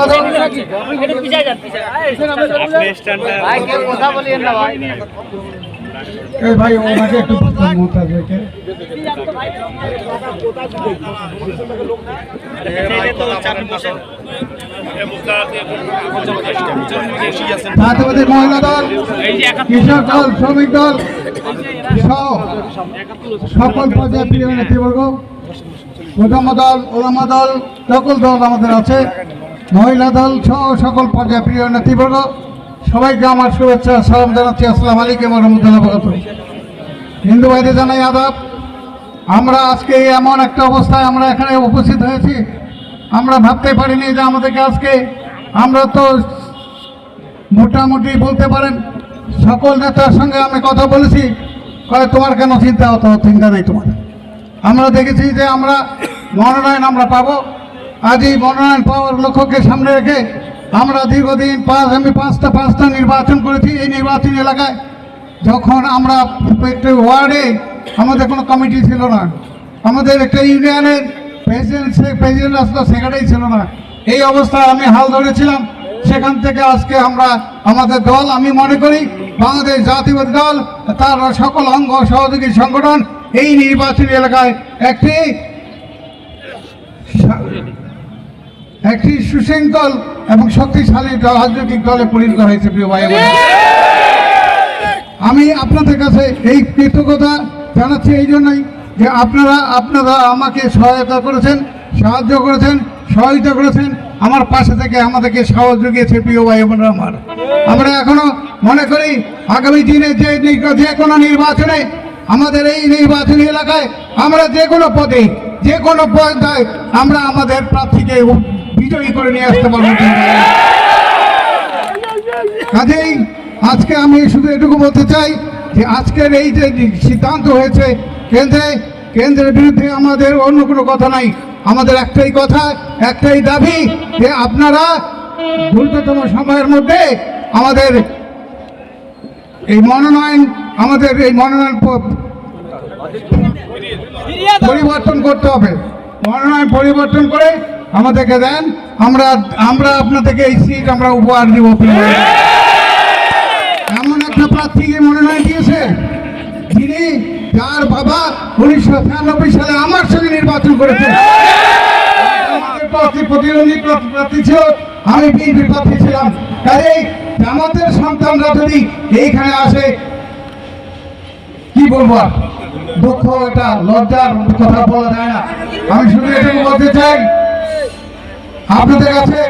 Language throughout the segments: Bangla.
সম্পাদক এই ভাই ওনাকে একটু মমতাজ রেখে জাতীয়বাদী মহিলা দল কৃষক দল শ্রমিক দল সহ সকল পর্যায়ে প্রিয় নেতৃবর্গ প্রথম দল ওলামা দল সকল দল আমাদের আছে। মহিলা দল সহ সকল পর্যায়ে প্রিয় নেতৃবর্গ সবাইকে আমার শুভেচ্ছা সালাম জানাচ্ছি। আসসালাম আলাইকুম রহমতুল্লাহ হিন্দু ভাইদের জানাই আদাব, আমরা আজকে এমন একটা অবস্থায় আমরা এখানে উপস্থিত হয়েছি। আমরা ভাবতে পারিনি যে আমাদেরকে আজকে আমরা তো মোটামুটি বলতে পারেন সকল নেতার সঙ্গে আমি কথা বলেছি, কয় তোমার কেন চিন্তা হতো চিন্তা নেই তোমার আমরা দেখেছি যে আমরা মনোনয়ন আমরা পাবো। আজ এই মনোনয়ন পাওয়ার লক্ষ্যকে সামনে রেখে আমরা দীর্ঘদিন পাঁচ, আমি পাঁচটা পাঁচটা নির্বাচন করেছি এই নির্বাচন এলাকায়। যখন আমরা একটি ওয়ার্ডে আমাদের কোনো কমিটি ছিল না, আমাদের একটা ইউনিয়নের প্রেসিডেন্ট প্রেসিডেন্ট আসলো সেক্রেটারি ছিল না। এই অবস্থায় আমি হাল ধরেছিলাম। সেখান থেকে আজকে আমরা আমাদের দল, আমি মনে করি বাংলাদেশ জাতীয়বাদী দল, তার সকল অঙ্গ সহযোগী সংগঠন এই নির্বাচনী এলাকায় একটি একটি সুশৃঙ্খল এবং শক্তিশালী রাজনৈতিক দলে পরিণত হয়েছে, প্রিয় ভাই আমি আপনাদের কাছে এই কৃতজ্ঞতা জানাচ্ছি এই জন্যই যে আপনারা আপনারা আমাকে সহায়তা করেছেন, সাহায্য করেছেন, সহযোগিতা করেছেন। আমার পাশে থেকে আমাদেরকে সাহস জুগিয়েছে, প্রিয় ভাই বোনরা আমার। আমরা এখনও মনে করি, আগামী দিনে যে যে কোনো নির্বাচনে, আমাদের এই নির্বাচনী এলাকায় আমরা যে কোনো পদে, যে কোনো পর্যায়ে আমরা আমাদের প্রার্থীকে বিজয়ী করে নিয়ে আসতে পারব কাজেই আজকে আমি শুধু এটুকু বলতে চাই যে আজকের এই যে সিদ্ধান্ত হয়েছে কেন্দ্রে, কেন্দ্রের বিরুদ্ধে আমাদের অন্য কোনো কথা নাই। আমাদের একটাই কথা, একটাই দাবি যে আপনারা দ্রুততম সময়ের মধ্যে আমাদের এই মনোনয়ন, আমাদের এই মনোনয়ন পরিবর্তন করতে হবে। মনোনয়ন পরিবর্তন করে আমাদেরকে দেন। আমরা আমরা আপনাদেরকে এই সিট আমরা উপহার দিব এমন একটা প্রার্থীকে মনোনয়ন দিয়েছে? যিনি যার বাবা উনিশশো ছিয়ানব্বই সালে আমার সঙ্গে নির্বাচন করেছে। প্রতিদ্বন্দ্বী আমি ছিলাম। সন্তানরা যদি এইখানে আসে, কি বলব আর? দুঃখ, এটা লজ্জার কথা বলা যায় না। আমি শুধু এটুকু বলতে চাই আপনাদের কাছে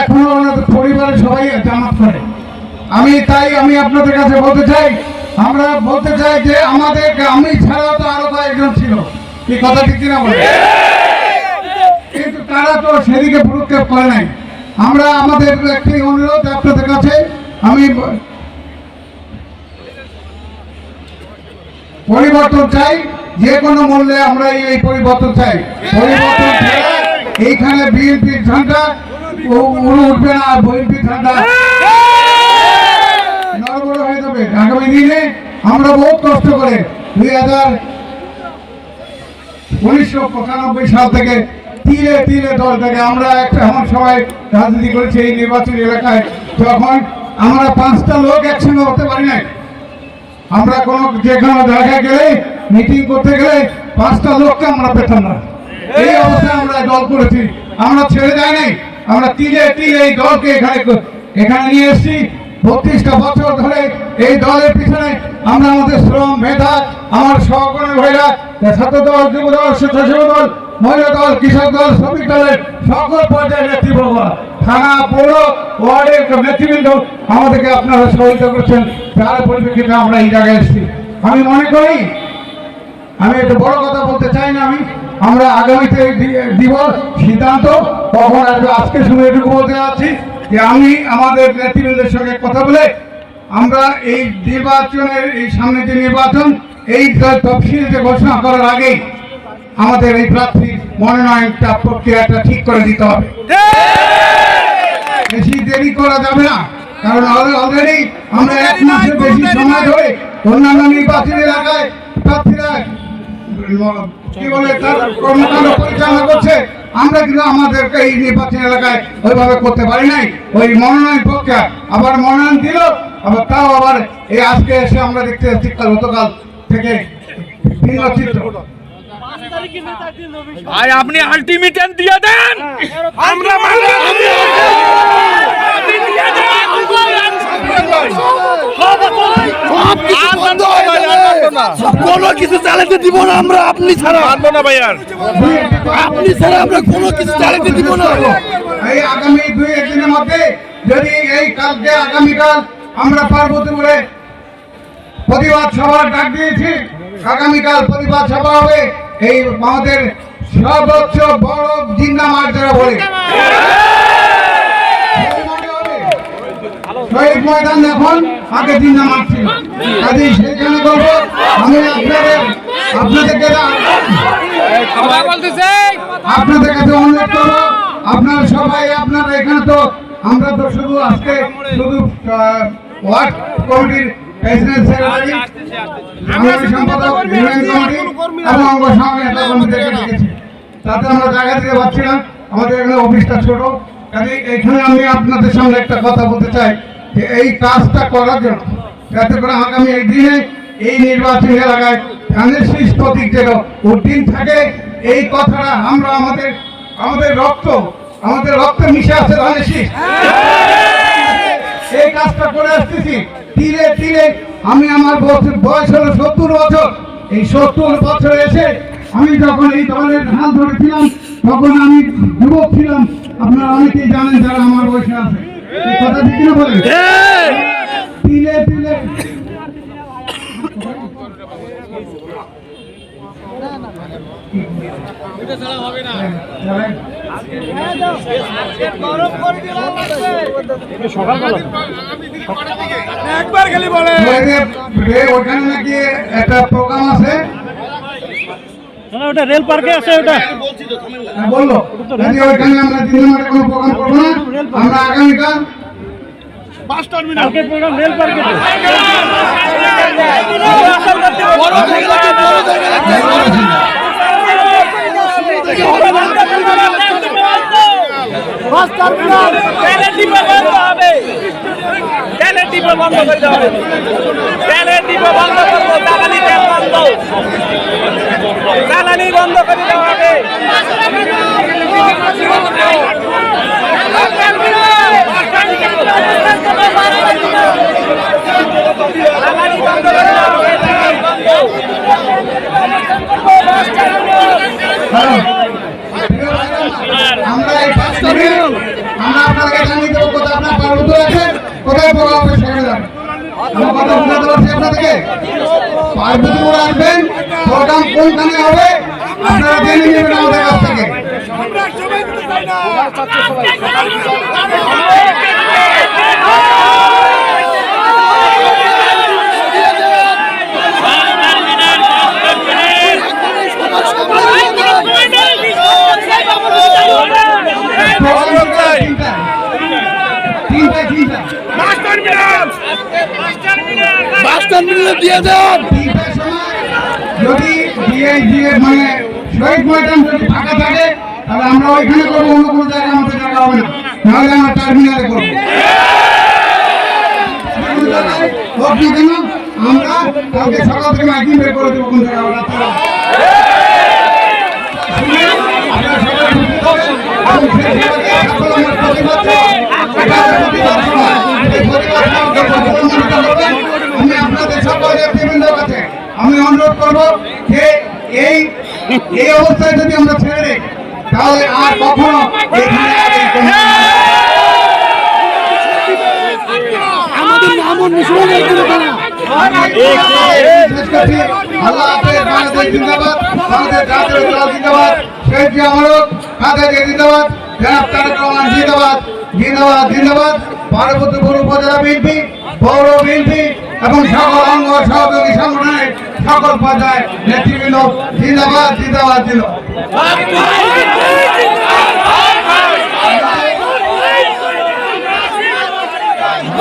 এখনও ওনাদের পরিবারের সবাই জামাত করে। আমি তাই আমি আপনাদের কাছে বলতে চাই, আমরা বলতে চাই যে আমাদের আমি ছাড়াও তো আরও কয়েকজন ছিল। এই কথা ঠিক কিনা বলে কিন্তু তারা তো সেদিকে ভ্রুক্ষেপ করে নাই। আমরা আমাদের একটি অনুরোধ আপনাদের কাছে, আমি পরিবর্তন চাই, যে কোনো মূল্যে আমরা এই পরিবর্তন চাই। পরিবর্তন ছাড়া এইখানে বিএনপির ঝান্ডা উড়ে উঠবে না বিএনপির ঝান্ডা। নড়বড় হয়ে যাবে। আগামী দিনে আমরা বহুত কষ্ট করে দুই হাজার উনিশশো পঁচানব্বই সাল থেকে তীরে তীরে দল থেকে আমরা একটা এমন সময় রাজনীতি করেছি এই নির্বাচনী এলাকায়, যখন আমরা পাঁচটা লোক একসঙ্গে হতে পারি নাই। আমরা কোনো যে কোনো জায়গায় গেলে মিটিং করতে গেলে পাঁচটা লোককে আমরা পেতাম না। এই অবস্থায় আমরা দল করেছি। আমরা ছেড়ে যাই নাই আমরা তিলে তীরে এই দলকে এখানে এখানে নিয়ে এসেছি। বত্রিশটা বছর ধরে এই দলের পিছনে আমরা আমাদের শ্রম মেধা, আমার সহকর্মী ভাইরা ছাত্র দল যুব দল স্বেচ্ছাসেবক দল, মহিলা দল, কৃষক দল, শ্রমিক দলের সকল পর্যায়ের নেতৃবর্গ থানা, পৌর, ওয়ার্ডের নেতৃবৃন্দ আমাদেরকে আপনারা সহযোগিতা করছেন। যার পরিপ্রেক্ষিতে আমরা এই জায়গায় এসেছি। আমি মনে করি, আমি একটা বড় কথা বলতে চাই না আমি। আমরা আগামীতে দিব সিদ্ধান্ত কখন আসবে আজকে শুধু এটুকু বলতে যাচ্ছি যে আমি আমাদের নেতৃবৃন্দের সঙ্গে কথা বলে আমরা এই নির্বাচনের, এই সামনে যে নির্বাচন, এই তফসিল যে ঘোষণা করার আগেই আমাদের এই প্রার্থীর মনোনয়নটা প্রক্রিয়াটা ঠিক করে দিতে হবে। বেশি দেরি করা যাবে না, কারণ অলরেডি আমরা এক মাসের বেশি সময় ধরে অন্যান্য নির্বাচনী এলাকায় প্রার্থীরা কি বলে তার কর্মকাণ্ড পরিচালনা করছে। আমরা কিন্তু আমাদেরকে এই নির্বাচন এলাকায় ওইভাবে করতে পারি নাই। ওই মনোনয়ন প্রক্রিয়া আবার মনোনয়ন দিল আবার তাও আবার এই আজকে এসে আমরা দেখতে যাচ্ছি গতকাল থেকে ভিন্ন চিত্র। ভাই আপনি আলটিমেটাম দিয়ে দেন। আমরা কোনো কিছু চালাতে দিব না আমরা আপনি ছাড়া। মানবো না ভাই আর আপনি ছাড়া আমরা কোনো কিছু চালাতে দিব না। এই আগামী দুই একদিনের মধ্যে যদি এই কালকে আগামীকাল আমরা পার্বতীপুরে প্রতিবাদ সভার ডাক দিয়েছি আগামীকাল প্রতিবাদ সভা হবে এই আমাদের সর্বোচ্চ বড় জিন্দা মাঠ যারা বলে। শহীদ ময়দান এখন আগে জিন্দা মাঠ ছিল। কাজে সেইখানে বলব আমি আপনাদের আপনাদেরকে আপনাদের কাছে অনুরোধ করব। আপনারা সবাই আপনারা এখানে তো আমরা তো শুধু আজকে শুধু ওয়ার্ড কমিটির প্রেসিডেন্ট সেক্রেটারি সাংগঠনিক সম্পাদক ইউনিয়ন কমিটি এবং অঙ্গ সংগঠন কমিটিকে ডেকেছি। তাতে আমরা জায়গা দিতে পারছি না। আমাদের এখানে অফিসটা ছোট। কাজে এখানে আমি আপনাদের সামনে একটা কথা বলতে চাই। যে এই কাজটা করার জন্য, যাতে করে আগামী দিনে এই নির্বাচনী এলাকায় ধানের প্রতীক যেন উদ্দিন থাকে। এই কথাটা আমরা আমাদের আমাদের রক্ত আমাদের রক্ত মিশে আছে ধানের শীষ। এই কাজটা করে আসতেছি। ধীরে ধীরে আমি আমার বয়স- বয়স হলো সত্তর বছর। এই সত্তর বছর এসে আমি যখন এই দলের হাল ধরেছিলাম, তখন আমি যুবক ছিলাম। আপনারা অনেকেই জানেন যারা আমার বয়সে আছে। কথা ঠিক না বলেন? তিলে তিলে একবার খালি বলে ওখানে নাকি একটা প্রোগ্রাম আছে। ওটা রেল পার্কে আছে ওটা। বলল যদি ওইখানে আমরা দিন মাঠে কোনো প্রোগ্রাম করব না আমরা আগামীকাল কালকে প্রোগ্রাম রেল পার্কে হবে। ডিপো বন্ধ করতে হবে তেলের ডিপো বন্ধ করব, জ্বালানি তেল বন্ধ। জ্বালানি বন্ধ করে দেওয়া হবে। জ্বালানি বন্ধ করে দেওয়া হবে তেল বন্ধ আমরা এই পাঁচটা মিনিট আমরা আপনাকে জানিয়ে দেবো কোথায় আপনার পার্বত্য আছে কোথায় প্রোগ্রাম হবে সেখানে যাবেন আমার কথা বুঝাতে পারছি আপনাদেরকে। আসবেন প্রোগ্রাম কোনখানে হবে আপনারা জেনে নেবেন আমাদের কাছ থেকে। দেন। যদি দিয়ে দিয়ে মানে শহীদ ময়দান যদি ফাঁকা থাকে, তাহলে আমরা ওইখানে নাহলে আমরা টার্মিনালে করব। হোক মাইকিং বের করে দেবো কোন সভা। এই প্রতিবাদ সভাকে সফলমণ্ডিত করবেন। আমি আপনাদের সকলের বিভিন্ন কাছে আমি অনুরোধ করব যে এই অবস্থায় যদি আমরা ছেড়ে দিই তাহলে আর কখনো এখানে আমাদের নাম নিশান আল্লাহ হাফেজ বাংলাদেশ জিন্দাবাদ বাংলাদেশ জাতীয় দল জিন্দাবাদ শেখ আমারত খালেদা জিন্দাবাদ জনাব তারেক রহমান জিন্দাবাদ জিন্দাবাদ জিন্দাবাদ। পার্বতীপুর উপজেলা বিএনপি পৌর বিএনপি এবং সকল অঙ্গ সহযোগী সংগঠনের সকল পর্যায়ে নেতৃবৃন্দ জিন্দাবাদ জিন্দাবাদ জিন্দাবাদ।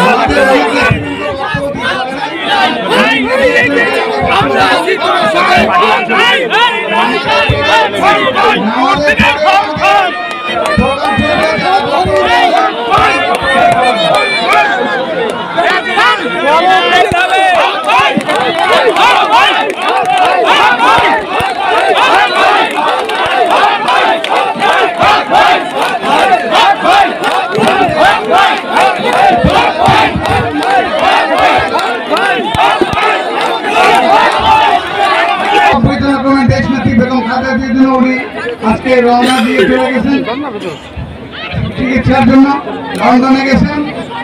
আমাদের চিকিৎসার জন্য লন্ডনে গেছেন?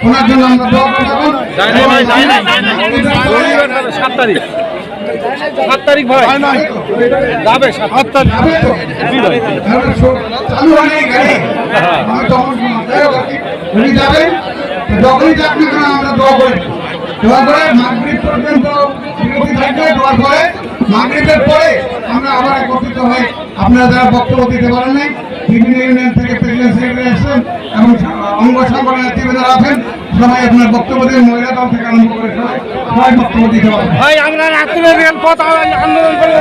ওনার জন্য আমরা দোয়া করে থাকুন। সাত তারিখ। সাত তারিখ ভাই। যাবে সাত তারিখ। চালু হয়নি গাড়ি। কি, উনি যাবেন। যখনই যাক না কেন আমরা দোয়া করি। দোয়া করে মাগরিব পর্যন্ত বিরতি থাকবে। দোয়ার পরে মাগরিবের পরে আমরা আবার একত্রিত হই আপনারা যারা বক্তব্য দিতে পারেন নাই বিভিন্ন ইউনিয়ন থেকে প্রেসিডেন্ট সেক্রেটারি আসছেন এবং অঙ্গ সংগঠনের যারা আছেন সবাই আপনার বক্তব্য দিয়ে মহিলা দল থেকে আরম্ভ করে সবাই সবাই বক্তব্য দিতে পারেন। আন্দোলন করব